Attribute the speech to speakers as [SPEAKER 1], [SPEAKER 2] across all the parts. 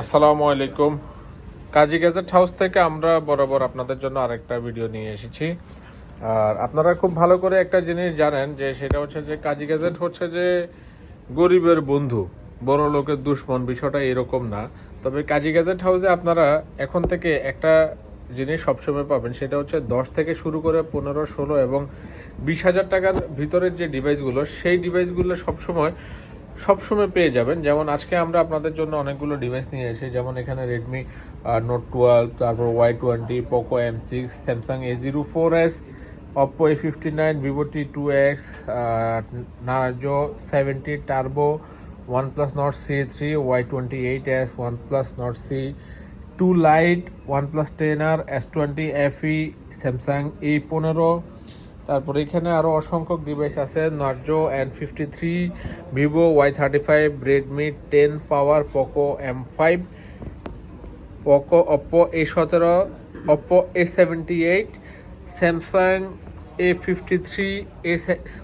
[SPEAKER 1] আসসালামু আলাইকুম। কাজী gadget house থেকে আমরা বরাবর আপনাদের জন্য আরেকটা ভিডিও নিয়ে এসেছি। আর আপনারা খুব ভালো করে একটা জিনিস জানেন যে সেটা হচ্ছে যে কাজী গ্যাজেট হচ্ছে যে গরিবের বন্ধু, বড় লোকের দুশ্মন, বিষয়টা এরকম না। তবে কাজী গ্যাজেট হাউসে আপনারা এখন থেকে একটা জিনিস সবসময় পাবেন, সেটা হচ্ছে দশ থেকে শুরু করে পনেরো, ষোলো এবং বিশ হাজার টাকার ভিতরের যে ডিভাইসগুলো সেই ডিভাইসগুলো সবসময় সবসময় পেয়ে যাবেন। যেমন আজকে আমরা আপনাদের জন্য অনেকগুলো ডিভাইস নিয়ে এসেছি। যেমন এখানে রেডমি নোট টুয়েলভ তারপর Y twenty Poco M six Samsung A zero four S Oppo A fifty nine Vivo T two X Narzo seventy Turbo OnePlus Nord C three Y twenty eight S OnePlus Nord C two lite OnePlus ten R S twenty FE Samsung A পনেরো তারপরে এখানে আরও অসংখ্য device আছে Narzo N fifty three Vivo Y thirty five Redmi ten power Poco M five Poco Oppo A সতেরো Oppo A seventy eight Samsung A fifty three A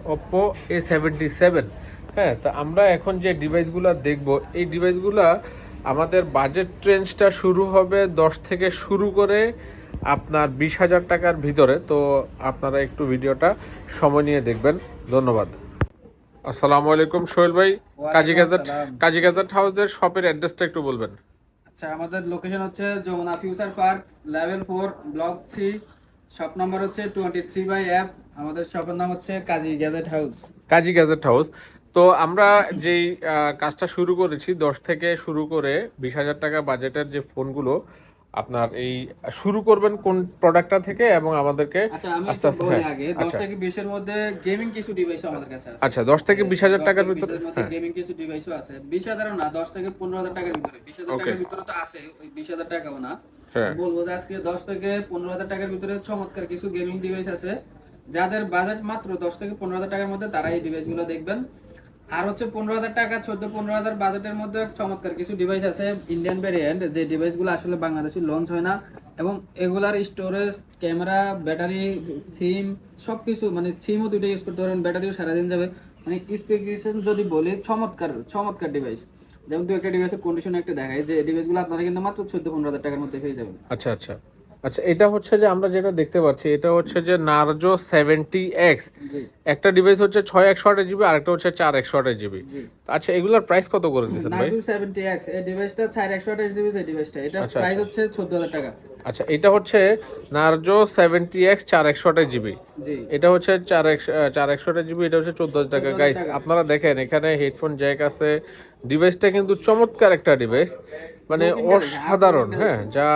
[SPEAKER 1] Oppo A seventy seven হ্যাঁ তা আমরা এখন যে ডিভাইসগুলো দেখব, এই ডিভাইসগুলো আমাদের বাজেট রেঞ্জটা শুরু হবে দশ থেকে শুরু করে আপনার বিশ হাজার টাকার ভিতরে তো আপনারা একটু ভিডিওটা সময় নিয়ে দেখবেন। ধন্যবাদ। আসসালামু আলাইকুম সোহেল ভাই। কাজী গ্যাজেট। কাজী গ্যাজেট হাউসের শপের অ্যাড্রেসটা একটু বলবেন।
[SPEAKER 2] আচ্ছা আমাদের লোকেশন হচ্ছে Jamuna future park level four block three shop number হচ্ছে টোয়েন্টি থ্রি বাই অ্যাপ আমাদের শপের নাম হচ্ছে Kazi gadget house.
[SPEAKER 1] Kazi gadget house. তো আমরা যেই কাজটা শুরু করেছি দশ থেকে শুরু করে বিশ হাজার টাকা বাজেটের যে ফোনগুলো আপনার এই শুরু করবেন কোন প্রোডাক্টটা থেকে এবং আমাদেরকে
[SPEAKER 2] আচ্ছা আমি বলি
[SPEAKER 1] হ্যাঁ,
[SPEAKER 2] আগে দশ
[SPEAKER 1] আচ্ছা।
[SPEAKER 2] থেকে বিশের মধ্যে গেমিং কিছু ডিভাইস আমাদের কাছে আছে।
[SPEAKER 1] আচ্ছা দশ থেকে বিশ হাজার
[SPEAKER 2] দশ
[SPEAKER 1] টাকার ভিতরে হ্যাঁ।
[SPEAKER 2] গেমিং কিছু ডিভাইসও আছে। বিশ হাজারও না দশ থেকে পনেরো হাজার টাকার ভিতরে। বিশ হাজার
[SPEAKER 1] Okay.
[SPEAKER 2] টাকার ভিতরে তো আছে ওই বিশ হাজার টাকাও না।
[SPEAKER 1] হ্যাঁ।
[SPEAKER 2] বলব যে আজকে দশ থেকে পনেরো হাজার টাকার ভিতরে চমৎকার কিছু গেমিং ডিভাইস আছে। যাদের বাজেট মাত্র দশ থেকে পনেরো হাজার টাকার মধ্যে তারা এই ডিভাইসগুলো দেখবেন। আর হচ্ছে পনেরো হাজার টাকা, চোদ্দ, পনেরো হাজার বাজেটের মধ্যে চমৎকার কিছু ডিভাইস আছে ইন্ডিয়ান ভেরিয়েন্ট যে ডিভাইসগুলো আসলে বাংলাদেশে লঞ্চ হয় না। এবং এগুলার স্টোরেজ ক্যামেরা ব্যাটারি সিম সব কিছু মানে সিমও দুটো ইউজ করতে পারবেন ব্যাটারিও সারাদিন যাবে। মানে স্পেসিফিকেশন যদি বলি, চমৎকার চমৎকার ডিভাইস যেমন দু একটা ডিভাইসের কন্ডিশন একটা দেখায় যে ডিভাইসগুলো আপনারা কিন্তু মাত্র চোদ্দ, পনেরো হাজার টাকার মধ্যে পেয়ে যাবেন
[SPEAKER 1] আচ্ছা আচ্ছা। আচ্ছা এটা হচ্ছে যে আমরা যেটা দেখতে পাচ্ছি এটা হচ্ছে যে নার্জো সেভেন্টি এক্স একটা ডিভাইস হচ্ছে ছয় একশো আটের জিবি আরেকটা হচ্ছে চার একশো আটের জিবি আচ্ছা এগুলোর প্রাইস কত করে দিচ্ছেন ভাই?
[SPEAKER 2] নাইজু সেভেন্টি এক্স এই ডিভাইসটা চার একশো আঠাশ জিবি এই ডিভাইসটা এটা প্রাইস। হচ্ছে চোদ্দ হাজার টাকা।
[SPEAKER 1] আচ্ছা এটা হচ্ছে নার্জো সেভেন্টি এক্স চার একশো আটের জিবি এটা হচ্ছে চার একশো চার একশো জিবি এটা হচ্ছে চোদ্দ হাজার টাকা। গাইস আপনারা দেখেন এখানে হেডফোন জ্যাক আছে। ডিভাইসটা কিন্তু চমৎকার একটা ডিভাইস মানে অসাধারণ হ্যাঁ যা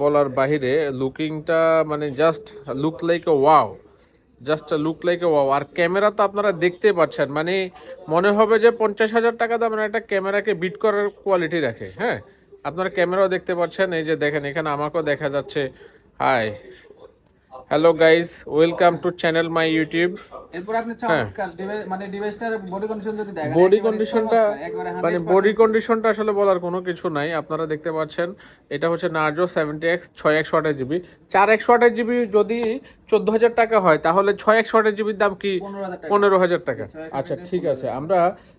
[SPEAKER 1] বলার বাহিরে লুকিংটা মানে just look like a wow just look like a wow R camera তো আপনারা দেখতে পাচ্ছেন মানে মনে হবে যে পঞ্চাশ হাজার টাকা দামের একটা ক্যামেরাকে বিট করার কোয়ালিটি রাখে হ্যাঁ? আপনারা ক্যামেরাও দেখতে পাচ্ছেন, এই যে দেখেন, এখানে আমাকেও দেখা যাচ্ছে। Hi hello guys welcome to channel my YouTube
[SPEAKER 2] এরপর আপনি চমৎকার মানে ডিভাইসটার বডি কন্ডিশন যদি দেখেন
[SPEAKER 1] বডি কন্ডিশনটা মানে বডি কন্ডিশনটা আসলে বলার কোনো কিছু নাই। আপনারা দেখতে পাচ্ছেন এটা হচ্ছে নার্জো সেভেন্টি এক্স ছয় একশো আটের জিবি চার একশো আটের জিবি যদি চোদ্দ হাজার টাকা হয় তাহলে ছয় একশো আটের জিবির দাম কি?
[SPEAKER 2] 15,000 টাকা।
[SPEAKER 1] পনেরো হাজার টাকা। আচ্ছা ঠিক আছে। আমরা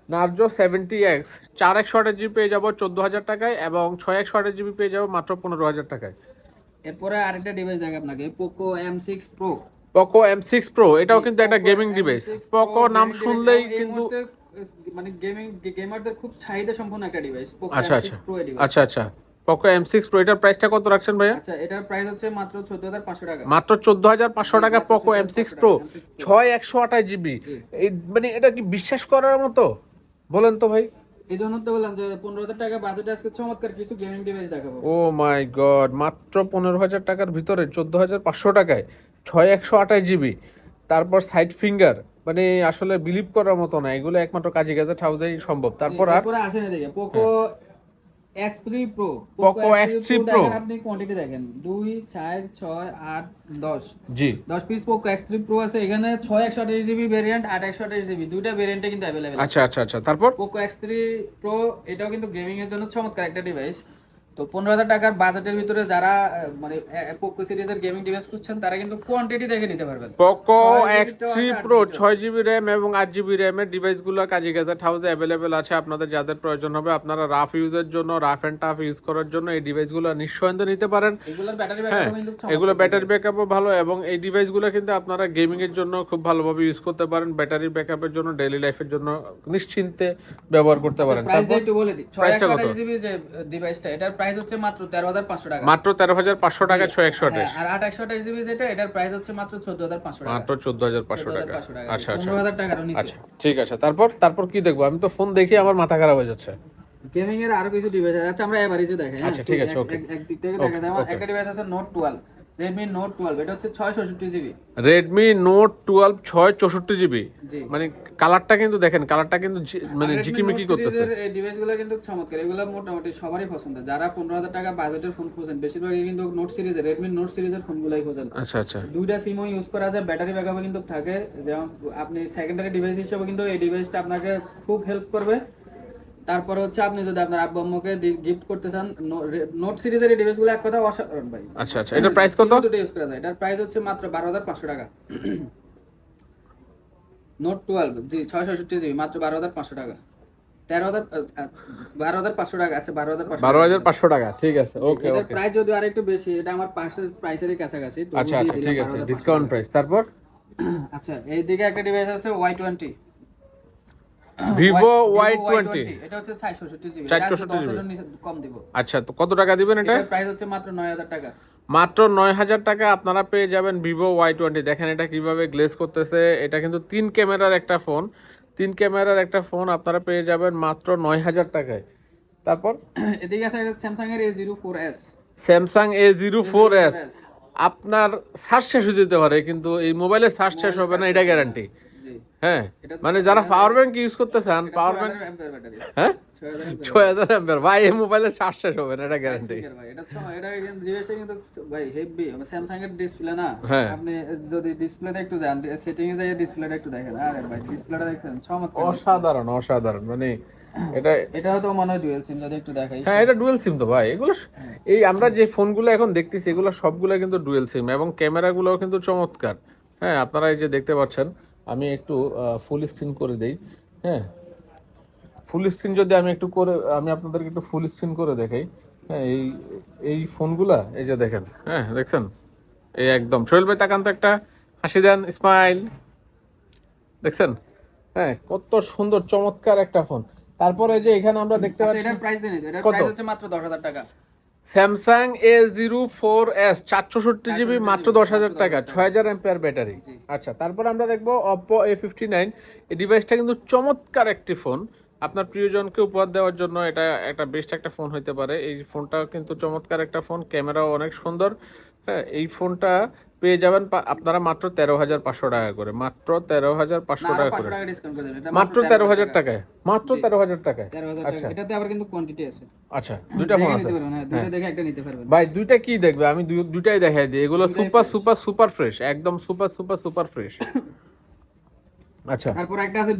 [SPEAKER 1] নার্জো সেভেন্টি এক্স চার একশো আটের জিবি পেয়ে যাব চোদ্দ হাজার টাকায় এবং ছয় একশো আটের জিবি পেয়ে যাব মাত্র পনেরো হাজার টাকায়।
[SPEAKER 2] এরপরে আরেকটা ডিভাইস দেখে আপনাকে Poco M six pro
[SPEAKER 1] Poco M six pro এটাও কিন্তু একটা গেমিং ডিভাইস পোকো নাম শুনলেই কিন্তু
[SPEAKER 2] মানে গেমিং গেমারদের খুব চাহিদা সম্পন্ন একটা ডিভাইস পোকো
[SPEAKER 1] আচ্ছা
[SPEAKER 2] এম
[SPEAKER 1] আচ্ছা।
[SPEAKER 2] সিক্স প্রো
[SPEAKER 1] আচ্ছা আচ্ছা। পোকো এম সিক্স প্রো এটার প্রাইসটা কত রাখছেন ভাইয়া?
[SPEAKER 2] আচ্ছা এটার প্রাইস হচ্ছে মাত্র চোদ্দ হাজার পাঁচশো টাকা।
[SPEAKER 1] মাত্র চোদ্দ হাজার পাঁচশো টাকা Poco M six pro
[SPEAKER 2] M6 Pro।
[SPEAKER 1] ছয় একশো আঠাশ জিবি এই মানে এটা কি বিশ্বাস করার মতো? বলেন তো ভাই।
[SPEAKER 2] এই জন্য তো বললাম যে পনেরো হাজার টাকা বাজেটে আজকে চমৎকার কিছু গেমিং ডিভাইস দেখাবো।
[SPEAKER 1] ও মাই গড মাত্র পনেরো হাজার টাকার ভিতরে চোদ্দ হাজার পাঁচশো টাকায় ছয় একশো আঠাশ জিবি তারপর সাইড ফিঙ্গার মানে আসলে বিলিভ করার মতো না এগুলো একমাত্র কাজী গাজেট দেয় সম্ভব। তারপর আর
[SPEAKER 2] আসেন এদিকে Poco X three pro
[SPEAKER 1] Poco X3 Pro।
[SPEAKER 2] আপনি কোয়ান্টিটি দেখেন। দুই চার ছয় আট দশ।
[SPEAKER 1] জি।
[SPEAKER 2] দশ piece Poco X three pro আছে। এখানে ছয় একশো আঠাশ জিবি ভেরিয়েন্ট আট একশো আঠাশ জিবি দুইটা ভেরিয়েন্টে কিন্তু অ্যাভেলেবেল
[SPEAKER 1] আচ্ছা আচ্ছা আচ্ছা। তারপর?
[SPEAKER 2] পোকো এক্স থ্রি প্রো এটাও কিন্তু গেমিং এর জন্য চমৎকার একটা ডিভাইস তো পনেরো হাজার টাকার বাজেটের ভিতরে যারা মানে পোকো সিরিজের গেমিং ডিভাইস খুঁজছেন তারা কিন্তু কোয়ান্টিটি দেখে নিতে পারবেন।
[SPEAKER 1] পোকো এক্স থ্রি প্রো ছয় জিবি র্যাম এবং আট জিবি র্যামের ডিভাইসগুলো কাজী গ্যাজেট হাউসে অ্যাভেলেবেল আছে আপনাদের যাদের প্রয়োজন হবে আপনারা রাফ ইউজের জন্য রাফ অ্যান্ড টাফ ইউজ করার জন্য এই ডিভাইসগুলো নিঃসন্দেহে নিতে পারেন। হ্যাঁ এগুলো ব্যাটারি ব্যাকআপও ভালো এবং এই ডিভাইসগুলো কিন্তু আপনারা গেমিং এর জন্য খুব ভালোভাবে ইউজ করতে পারেন ব্যাটারি ব্যাকআপের জন্য ডেইলি লাইফের জন্য নিশ্চিন্তে ব্যবহার করতে পারেন।
[SPEAKER 2] প্রাইসটা
[SPEAKER 1] তারপর
[SPEAKER 2] একটু বলে দিই ছয় জিবি যে ডিভাইসটা এটার প্রাইস হচ্ছে মাত্র তেরো হাজার পাঁচশো টাকা।
[SPEAKER 1] মাত্র তেরো হাজার পাঁচশো টাকা ছয় একশো আঠাশ।
[SPEAKER 2] হ্যাঁ, আর আট একশো আঠাশ জিবি যেটা এটার প্রাইস হচ্ছে মাত্র চোদ্দ হাজার পাঁচশো টাকা।
[SPEAKER 1] মাত্র চোদ্দ হাজার পাঁচশো টাকা।
[SPEAKER 2] 14,500 টাকা।
[SPEAKER 1] আচ্ছা আচ্ছা।
[SPEAKER 2] পনেরো হাজার টাকার নিচে।
[SPEAKER 1] আচ্ছা ঠিক আছে। তারপর তারপর কি দেখব? আমি তো ফোন দেখি আমার মাথা খারাপ হয়ে যাচ্ছে।
[SPEAKER 2] গেমিং এর আরও কিছু ডিভাইস আছে। আচ্ছা আমরা এভারেজে দেখাই হ্যাঁ?
[SPEAKER 1] আচ্ছা, ঠিক আছে, ওকে
[SPEAKER 2] এক- থেকে দেখা যায় একটা ডিভাইস আছে note twelve Redmi note twelve এটা হচ্ছে ছয় ষষট্টি জিবি।
[SPEAKER 1] রেডমি নোট টুয়েলভ ছয় চৌষট্টি জিবি। মানে কালারটা কিন্তু দেখেন কালারটা কিন্তু মানে ঝিকিমিকি করতেছে।
[SPEAKER 2] এই ডিভাইসগুলো কিন্তু চমৎকার এগুলো মোটামুটি সবারই পছন্দ যারা পনেরো হাজার টাকা বাজেটের ফোন খোঁজেন বেশিরভাগই কিন্তু নোট সিরিজের রেডমি নোট সিরিজের ফোনগুলাই খোঁজেন।
[SPEAKER 1] আচ্ছা আচ্ছা।
[SPEAKER 2] দুইটা সিমও ইউজ করা যায় ব্যাটারি ব্যাকআপও কিন্তু থাকে। যেমন আপনি সেকেন্ডারি ডিভাইস হিসেবে কিন্তু এই ডিভাইসটা আপনাকে খুব হেল্প করবে। তারপরে হচ্ছে আপনি যদি আপনার আব্বু আম্মুকে গিফট করতে চান নোট সিরিজের এই ডিভাইসগুলো এক কথা অসাধারণ ভাই।
[SPEAKER 1] আচ্ছা আচ্ছা এটার প্রাইস কত?
[SPEAKER 2] দুটো ইউজ করা যায় এটার প্রাইস হচ্ছে মাত্র বারো হাজার পাঁচশো টাকা। নোট টুয়েলভ জি ছয়শো ষষ্টি জিবি মাত্র বারো হাজার পাঁচশো টাকা। তেরো হাজার বারো হাজার পাঁচশো টাকা আচ্ছা বারো হাজার পাঁচশো
[SPEAKER 1] বারো হাজার পাঁচশো টাকা ঠিক আছে ওকে
[SPEAKER 2] এটার
[SPEAKER 1] ওকে।
[SPEAKER 2] প্রাইস যদি আর একটু বেশি এটা আমার পাশের প্রাইসেরই কাছাকাছি
[SPEAKER 1] আচ্ছা আচ্ছা ঠিক আছে ডিসকাউন্ট প্রাইস তারপর?
[SPEAKER 2] আচ্ছা এইদিকে একটা ডিভাইস আছে Y twenty
[SPEAKER 1] Vivo Y twenty
[SPEAKER 2] এটা হচ্ছে ছয় জিবি
[SPEAKER 1] 464 GB
[SPEAKER 2] কম দিব।
[SPEAKER 1] আচ্ছা তো কত টাকা দিবেন এটা?
[SPEAKER 2] প্রাইস হচ্ছে মাত্র নয় হাজার টাকা।
[SPEAKER 1] মাত্র নয় হাজার টাকা আপনারা পেয়ে যাবেন ভিভো ওয়াই টোয়েন্টি দেখেন এটা কীভাবে গ্লেজ করতেছে। এটা কিন্তু তিন ক্যামেরার একটা ফোন তিন ক্যামেরার একটা ফোন আপনারা পেয়ে যাবেন মাত্র নয় হাজার টাকায়। তারপর?
[SPEAKER 2] এদিকে আছে স্যামসাং এর A zero four S
[SPEAKER 1] Samsung A zero four S আপনার সার্চ শেষ হয়ে যেতে পারে কিন্তু এই মোবাইলের সার্চ শেষ হবে না এটা গ্যারান্টি হ্যাঁ মানে যারা পাওয়ার ব্যাংক ইউজ করতে চান পাওয়ার ব্যাংক হ্যাঁ?
[SPEAKER 2] ছয় হাজার
[SPEAKER 1] অ্যাম্পিয়ার ভাই এই মোবাইলের শেষ হবে না এটা গ্যারান্টি
[SPEAKER 2] battery ভাই এটা ছ- এটা কিন্তু জিনিসটা কিন্তু ভাই হেভি স্যামসাং এর ডিসপ্লে না।
[SPEAKER 1] হ্যাঁ।
[SPEAKER 2] আপনি যদি ডিসপ্লেটা একটু যান সেটিং এ যাই ডিসপ্লেটা একটু দেখেন। আরে ভাই ডিসপ্লেটা দেখছেন চমৎকার
[SPEAKER 1] অসাধারণ অসাধারণ। মানে এটা
[SPEAKER 2] এটা মনে হয় ডুয়েল সিম যদি একটু দেখাই।
[SPEAKER 1] হ্যাঁ এটা ডুয়েল সিম তো ভাই। এগুলো এই আমরা যে ফোনগুলো এখন দেখতেছি এগুলো সবগুলো কিন্তু ডুয়েল সিম এবং ক্যামেরাগুলোও কিন্তু চমৎকার। হ্যাঁ আপনারা এই যে দেখতে পাচ্ছেন আমি একটু ফুল স্ক্রিন করে দেই হ্যাঁ? ফুল স্ক্রিন যদি আমি একটু করে আমি আপনাদেরকে একটু ফুল স্ক্রিন করে দেখাই হ্যাঁ এই এই ফোনগুলা এই যে দেখেন হ্যাঁ দেখছেন? এই একদম। সোহেল ভাই তাকান তো একটা হাসি দেন স্মাইল দেখছেন? হ্যাঁ কত সুন্দর চমৎকার একটা ফোন তারপরে যে এখানে আমরা দেখতে
[SPEAKER 2] আচ্ছা
[SPEAKER 1] পাচ্ছি
[SPEAKER 2] এটার প্রাইস দেন এটার
[SPEAKER 1] কত?
[SPEAKER 2] প্রাইস হচ্ছে মাত্র দশ হাজার টাকা।
[SPEAKER 1] Samsung A zero four S চারশোষট্টি GB মাত্র দশ হাজার টাকা ছয় হাজার এম্পিয়ার ব্যাটারি আচ্ছা তারপর আমরা দেখব অপো এ ফিফটি নাইন এই ডিভাইসটা কিন্তু চমৎকার একটি ফোন আপনার প্রিয়জনকে উপহার দেওয়ার জন্য এটা একটা বেস্ট একটা ফোন হতে পারে। এই ফোনটা কিন্তু চমৎকার একটা ফোন ক্যামেরাও অনেক সুন্দর। হ্যাঁ এই ফোনটা পেয়ে যাবেন আপনারা মাত্র তেরো হাজার পাঁচশো টাকা করে। মাত্র তেরো হাজার পাঁচশো টাকা করে। মাত্র তেরো হাজার টাকায়। মাত্র তেরো হাজার টাকায়। আচ্ছা।
[SPEAKER 2] এটাতে আবার কিন্তু কোয়ান্টিটি আছে।
[SPEAKER 1] আচ্ছা দুইটা ফোন আছে।
[SPEAKER 2] হ্যাঁ দুইটা দেখে একটা নিতে পারবেন।
[SPEAKER 1] ভাই দুইটা কি দেখবে? আমি দুই- দুইটাই দেখাই দিই। এগুলো সুপার সুপার সুপার ফ্রেশ একদম সুপার সুপার সুপার ফ্রেশ আচ্ছা।
[SPEAKER 2] তারপর একটা আছে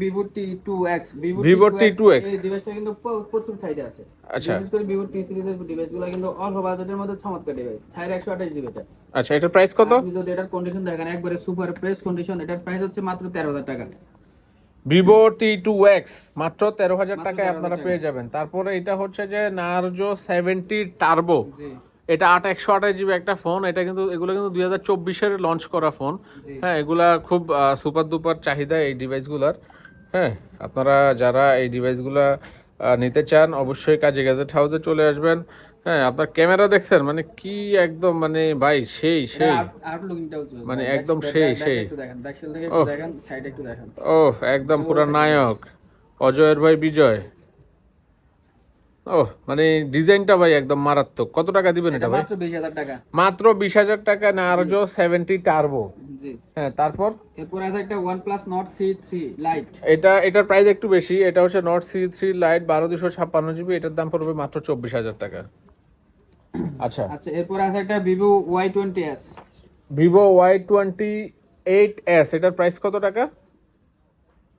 [SPEAKER 2] টু এক্স
[SPEAKER 1] Vivo T2X
[SPEAKER 2] এই ডিভাইসটা কিন্তু প্রচুর চাহিদা আছে।
[SPEAKER 1] আচ্ছা।
[SPEAKER 2] বিশেষ করে ভিভো টি সিরিজের ডিভাইসগুলো কিন্তু অল্প বাজেটের মধ্যে চমৎকার ডিভাইস ছাইর একশো আঠাশ জিবি এটা
[SPEAKER 1] আচ্ছা এটার প্রাইস কত?
[SPEAKER 2] যদি এটার কন্ডিশন দেখেন একবারে সুপার ফ্রেশ কন্ডিশন এটার প্রাইস হচ্ছে মাত্র তেরো হাজার টাকা।
[SPEAKER 1] ভিভো টি টু এক্স মাত্র তেরো হাজার টাকায় আপনারা পেয়ে যাবেন। তারপরে এটা হচ্ছে যে নার্জো সেভেন্টি টার্বো
[SPEAKER 2] জি।
[SPEAKER 1] এটা আট একশো আঠাশ জিবি একটা ফোন এটা কিন্তু এগুলো কিন্তু দুই হাজার চব্বিশের লঞ্চ করা ফোন। হ্যাঁ এগুলা খুব সুপার দুপার চাহিদা এই ডিভাইসগুলোর হ্যাঁ আপনারা যারা এই ডিভাইসগুলা নিতে চান অবশ্যই কাজে গ্যাজেট হাউসে চলে আসবেন। হ্যাঁ আপনার ক্যামেরা দেখছেন? মানে কি একদম মানে ভাই সেই সেই। মানে একদম সেই, সেই। ও একদম পুরো নায়ক। অজয়ের ভাই বিজয়। ও মানে ডিজাইনটা ভাই একদম মারাত্মক। কত টাকা দিবেন
[SPEAKER 2] এটা
[SPEAKER 1] ভাই?
[SPEAKER 2] মাত্র বিশ হাজার টাকা।
[SPEAKER 1] মাত্র বিশ হাজার টাকা নার্জো সেভেন্টি টার্বো
[SPEAKER 2] জি।
[SPEAKER 1] হ্যাঁ তারপর?
[SPEAKER 2] এরপর আছে একটা নট সি থ্রি লাইট
[SPEAKER 1] এটা এটার প্রাইস একটু বেশি এটা হচ্ছে সি থ্রি লাইট বারো দুশো ছাপ্পান্ন জিবি এটার দাম পড়বে মাত্র চব্বিশ হাজার টাকা। আচ্ছা।
[SPEAKER 2] আচ্ছা এরপর আছে একটা ওয়াই টোয়েন্টি
[SPEAKER 1] এইট এস এটার প্রাইস কত টাকা?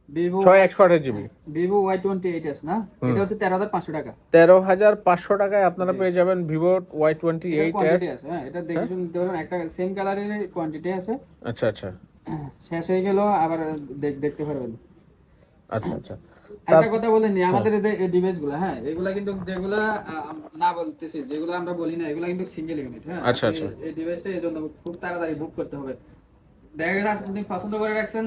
[SPEAKER 2] ভিভো
[SPEAKER 1] ছয় একশো আঠাশ GB
[SPEAKER 2] Vivo Y twenty eight S না এটা হচ্ছে তেরো হাজার পাঁচশো টাকা।
[SPEAKER 1] তেরো হাজার পাঁচশো টাকায় আপনারা পেয়ে যাবেন Vivo Y twenty eight S
[SPEAKER 2] আছে হ্যাঁ এটা দেখে শুনে নিতে একটা সেম কালারের কোয়ান্টিটি আছে।
[SPEAKER 1] আচ্ছা আচ্ছা।
[SPEAKER 2] শেষ হয়ে গেল আবার দেখতে পারবেন।
[SPEAKER 1] আচ্ছা আচ্ছা।
[SPEAKER 2] একটা কথা বলে নি আমাদের এই ডিভাইসগুলো হ্যাঁ এগুলা কিন্তু যেগুলা না বলতেছি যেগুলো আমরা বলি না এগুলা কিন্তু সিঙ্গেল ইউনিট হ্যাঁ।
[SPEAKER 1] আচ্ছা, আচ্ছা।
[SPEAKER 2] এই ডিভাইসটা এই জন্য খুব তাড়াতাড়ি বুক করতে হবে। দেখা গেছে আপনি পছন্দ করে রাখছেন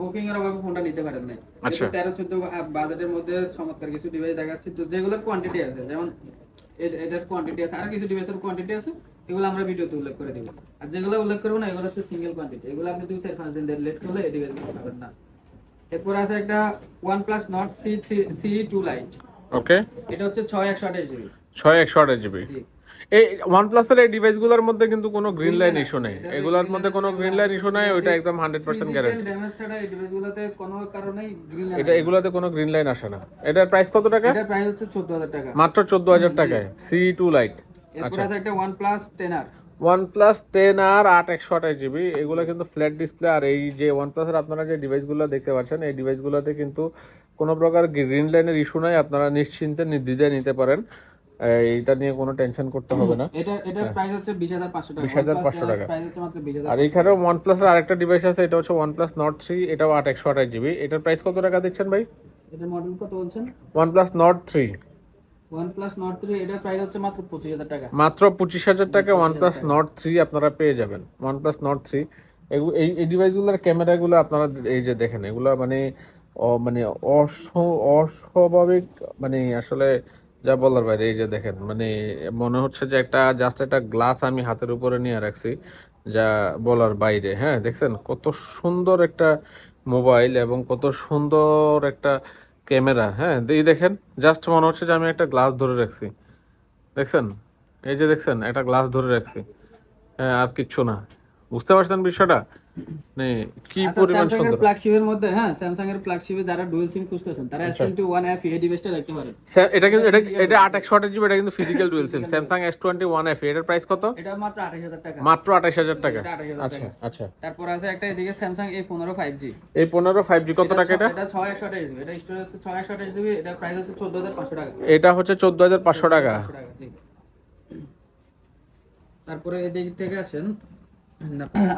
[SPEAKER 2] বুকিং এর অভাবে ফোনটা নিতে পারেন না
[SPEAKER 1] আচ্ছা।
[SPEAKER 2] তেরো চোদ্দ বাজেটের মধ্যে চমৎকার কিছু ডিভাইস দেখাচ্ছি তো যেগুলোর কোয়ান্টিটি আছে যেমন এটার কোয়ান্টিটি আছে আর কিছু ডিভাইসের কোয়ান্টিটি আছে এগুলো আমরা ভিডিওতে উল্লেখ করে দিব। আর যেগুলো উল্লেখ করব না এগুলো হচ্ছে সিঙ্গেল কোয়ান্টিটি এগুলো আপনি দুই চার পাঁচ দিন লেট করলে এই ডিভাইস পাবেন না। এরপর আছে একটা OnePlus Nord C three C two lite
[SPEAKER 1] okay
[SPEAKER 2] এটা হচ্ছে ছয় একশো আঠাশ জিবি
[SPEAKER 1] জিবি
[SPEAKER 2] জি।
[SPEAKER 1] এই ওয়ানপ্লাসের এই ডিভাইসগুলোর মধ্যে কিন্তু কোনো গ্রিন লাইন ইস্যু নেই। এগুলোর মধ্যে কোনো গ্রিন লাইন ইস্যু নেই। ওইটা একদম হান্ড্রেড পার্সেন্ট গ্যারান্টি
[SPEAKER 2] ড্যামেজ ছাড়া এই ডিভাইসগুলোতে কোনো কারণেই গ্রিন
[SPEAKER 1] এটা এগুলোতে কোনো গ্রিন লাইন আসে না। এটার প্রাইস কত টাকা?
[SPEAKER 2] এটার প্রাইস হচ্ছে টাকা।
[SPEAKER 1] মাত্র টাকায়। লাইট
[SPEAKER 2] এরপর একটা OnePlus
[SPEAKER 1] আঠাশ জিবি এগুলো কিন্তু ফ্ল্যাট ডিসপ্লে আর এই যে আপনারা যে ডিভাইসগুলো দেখতে পাচ্ছেন এই ডিভাইসগুলোতে কিন্তু কোনো প্রকার গ্রিন লাইনের ইস্যু নাই। আপনারা নিশ্চিন্তে নির্দ্বিধায় নিতে পারেন। এইটা নিয়ে কোনো টেনশন করতে হবে না।
[SPEAKER 2] এটা এটার প্রাইস হচ্ছে বিশ হাজার পাঁচশো টাকা।
[SPEAKER 1] 20,500 টাকা।
[SPEAKER 2] প্রাইস হচ্ছে মাত্র বিশ হাজার
[SPEAKER 1] আর এইখানেও ওয়ান প্লাসের আরেকটা ডিভাইস আছে এটা হচ্ছে প্লাস নট থ্রি এটাও আট একশো আঠাশ জিবি এটার প্রাইস কত টাকা দিচ্ছেন ভাই?
[SPEAKER 2] এটার মডেল কত বলছেন?
[SPEAKER 1] Plus Nord three
[SPEAKER 2] OnePlus Nord থ্রি এটার প্রাইস হচ্ছে মাত্র পঁচিশ হাজার টাকা।
[SPEAKER 1] মাত্র পঁচিশ হাজার টাকা ওয়ান প্লাস নট থ্রি আপনারা পেয়ে যাবেন। প্লাস নট থ্রি এই এই ডিভাইসগুলোর ক্যামেরাগুলো আপনারা এই যে দেখেন এগুলো মানে মানে অস- অস্বাভাবিক মানে আসলে যা বলার বাইরে, এই যে দেখেন মানে মনে হচ্ছে যে একটা জাস্ট একটা গ্লাস আমি হাতের উপরে নিয়ে রাখছি, যা বলার বাইরে হ্যাঁ দেখছেন? কত সুন্দর একটা মোবাইল এবং কত সুন্দর একটা ক্যামেরা হ্যাঁ এই দেখেন জাস্ট মনে হচ্ছে যে আমি একটা গ্লাস ধরে রাখছি, দেখছেন? এই যে দেখছেন, একটা গ্লাস ধরে রাখছি হ্যাঁ আর কিচ্ছু না, বুঝতে পারছেন বিষয়টা? মানে কি
[SPEAKER 2] আচ্ছা
[SPEAKER 1] পরিমাণ সুন্দর?
[SPEAKER 2] ফ্ল্যাগশিপের মধ্যে হ্যাঁ স্যামসাং এর ফ্ল্যাগশিপে যারা ডুয়াল সিম খুঁজতেছেন তারা
[SPEAKER 1] আচ্ছা।
[SPEAKER 2] এস টোয়েন্টি ওয়ান এফ এই ডিভাইসটা রাখতে পারেন।
[SPEAKER 1] এটা কিন্তু এটা এটা আট একশো জিবি এটা কিন্তু physical dual SIM Samsung S twenty one F এটার প্রাইস কত?
[SPEAKER 2] এটা মাত্র আঠাশ হাজার টাকা।
[SPEAKER 1] মাত্র টাকা। আচ্ছা আচ্ছা।
[SPEAKER 2] তারপর আছে একটা এদিকে স্যামসাং এ পনেরো ফাইভ জি
[SPEAKER 1] এই পনেরো ফাইভ জি কত টাকা এটা?
[SPEAKER 2] এটা ছয় একশো আঠাশ জিবি এটা স্টোরেজ হচ্ছে ছয় একশো আঠাশ জিবি এটা প্রাইস হচ্ছে চোদ্দ হাজার পাঁচশো টাকা।
[SPEAKER 1] এটা হচ্ছে চোদ্দ হাজার পাঁচশো টাকা।
[SPEAKER 2] 500 টাকা, জি। তারপরে এদিক থেকে আসেন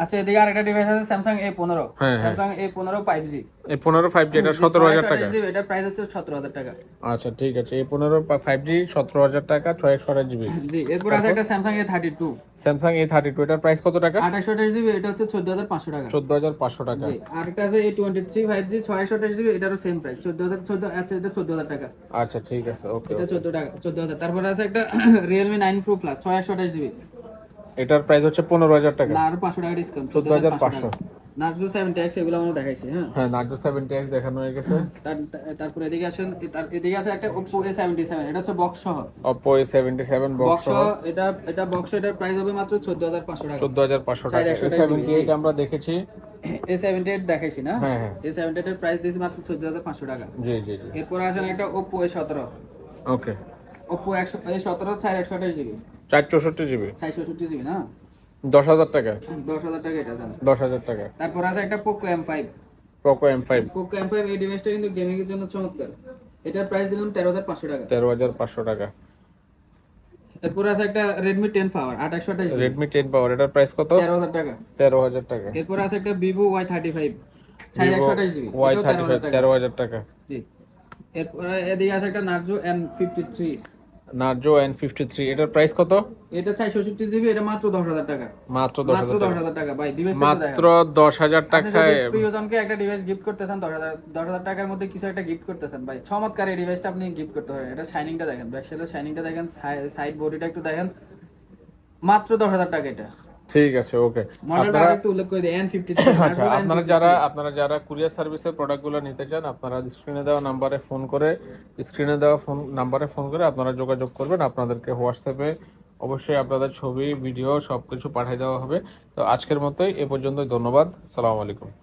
[SPEAKER 2] আচ্ছা এদিকে আরেকটা ডিভাইস আছে স্যামসাং এ পনেরো
[SPEAKER 1] হ্যাঁ, হ্যাঁ।
[SPEAKER 2] স্যামসাং এ পনেরো ফাইভ জি
[SPEAKER 1] পনেরো ফাইভ জি এটা সতেরো হাজার টাকা।
[SPEAKER 2] এটার প্রাইস হচ্ছে সতেরো হাজার টাকা।
[SPEAKER 1] আচ্ছা ঠিক আছে পনেরো ফাইভ জি সতেরো হাজার টাকা ছয় একশো আঠাশ জিবি
[SPEAKER 2] জি এরপর আছে একটা Samsung A thirty two
[SPEAKER 1] Samsung A thirty two এটার প্রাইস কত টাকা?
[SPEAKER 2] আঠাশশো আঠাশ জিবি এটা হচ্ছে চোদ্দ হাজার পাঁচশো টাকা।
[SPEAKER 1] চোদ্দ হাজার পাঁচশো টাকা।
[SPEAKER 2] জি আরেকটা আছে A twenty three five G ছয়শো আঠাশ জিবি এটারও সেম প্রাইস চোদ্দ হাজার চোদ্দ আচ্ছা এটা চোদ্দ হাজার টাকা।
[SPEAKER 1] আচ্ছা ঠিক আছে ওকে
[SPEAKER 2] এটা চোদ্দ টাকা চোদ্দ হাজার। তারপরে আছে একটা রিয়েলমি নাইন প্রো প্লাস ছয় একশো আঠাশ জিবি
[SPEAKER 1] এটার প্রাইস হচ্ছে পনেরো হাজার টাকা।
[SPEAKER 2] না আরও পাঁচশো টাকা ডিসকাউন্ট
[SPEAKER 1] 14,500
[SPEAKER 2] নার্জো সেভেন ট্যাক্স এগুলো আমরা দেখাইছি হ্যাঁ।
[SPEAKER 1] হ্যাঁ নার্জো সেভেন্টি এক্স দেখানো হয়ে গেছে।
[SPEAKER 2] তার- তারপরে এদিকে আসেন তার এদিকে আছে একটা সেভেন্টি সেভেন এটা হচ্ছে বক্স সহ।
[SPEAKER 1] সেভেন্টি সেভেন
[SPEAKER 2] বক্স
[SPEAKER 1] বক্স
[SPEAKER 2] সহ। এটা এটা বক্স এটার প্রাইস হবে মাত্র চোদ্দ হাজার পাঁচশো টাকা।
[SPEAKER 1] চোদ্দ হাজার পাঁচশো
[SPEAKER 2] চার
[SPEAKER 1] টাকা।
[SPEAKER 2] একশো
[SPEAKER 1] এ
[SPEAKER 2] টাকা
[SPEAKER 1] সেভেন্টি এইট
[SPEAKER 2] জি।
[SPEAKER 1] আমরা দেখেছি।
[SPEAKER 2] এ সেভেন্টি এইট দেখাইছি না?
[SPEAKER 1] হ্যাঁ হ্যাঁ।
[SPEAKER 2] এ সেভেন্টি এইটের প্রাইস দিয়েছি মাত্র চোদ্দ হাজার পাঁচশো টাকা।
[SPEAKER 1] জি জি জি।
[SPEAKER 2] এরপর আসেন একটা এ সতেরো।
[SPEAKER 1] ওকে
[SPEAKER 2] ওপো একশো এ সতেরো চার একশো আঠাশ জিবি।
[SPEAKER 1] চার চৌষট্টি জিবি।
[SPEAKER 2] চার চৌষট্টি জিবি না?
[SPEAKER 1] দশ হাজার টাকা।
[SPEAKER 2] দশ হাজার টাকা এটা
[SPEAKER 1] দশ হাজার টাকা।
[SPEAKER 2] তারপর আছে একটা Poco M five
[SPEAKER 1] Poco M five
[SPEAKER 2] Poco M five এই ডিভাইসটা কিন্তু গেমিং এর জন্য চমৎকার। এটার প্রাইস দিলাম তেরো হাজার পাঁচশো টাকা।
[SPEAKER 1] তেরো হাজার পাঁচশো টাকা।
[SPEAKER 2] এরপর আছে একটা রেডমি টেন পাওয়ার আট একশো আঠাশ
[SPEAKER 1] রেডমি টেন পাওয়ার এটার প্রাইস কত?
[SPEAKER 2] তেরো হাজার টাকা।
[SPEAKER 1] তেরো হাজার টাকা।
[SPEAKER 2] এরপর আছে একটা এটাও
[SPEAKER 1] থার্টি
[SPEAKER 2] তেরো
[SPEAKER 1] ফাইভ
[SPEAKER 2] হাজার টাকা।
[SPEAKER 1] তেরো
[SPEAKER 2] জি। এরপরে এদিকে আছে একটা fifty three
[SPEAKER 1] Narzo N fifty three এটার প্রাইস কত?
[SPEAKER 2] এটা চাই চৌষট্টি জিবি এটা মাত্র দশ হাজার টাকা।
[SPEAKER 1] মাত্র দশ হাজার টাকা।
[SPEAKER 2] হাজার টাকা। ভাই ডিভাইস
[SPEAKER 1] মাত্র দশ হাজার টাকায়
[SPEAKER 2] প্রিয়জনকে একটা ডিভাইস গিফট করতেছেন দশ হাজার দশ হাজার টাকার মধ্যে কিছু একটা গিফট করতেছেন ভাই চমৎকার এই ডিভাইসটা আপনি গিফট করতে পারেন। এটা শাইনিংটা দেখেন ব্যাক সাইডের শাইনিংটা দেখেন সাইড বডিটা একটু দেখেন। মাত্র দশ হাজার টাকা এটা।
[SPEAKER 1] ঠিক আছে ওকে আচ্ছা আপনারা যারা আপনারা যারা কুরিয়ার সার্ভিসের প্রোডাক্টগুলো নিতে চান আপনারা স্ক্রিনে দেওয়া নাম্বারে ফোন করে স্ক্রিনে দেওয়া ফোন নাম্বারে ফোন করে আপনারা যোগাযোগ করবেন আপনাদেরকে হোয়াটসঅ্যাপে অবশ্যই আপনাদের ছবি ভিডিও সব কিছু পাঠিয়ে দেওয়া হবে। তো আজকের মতোই এ পর্যন্তই ধন্যবাদ সালাম আলাইকুম।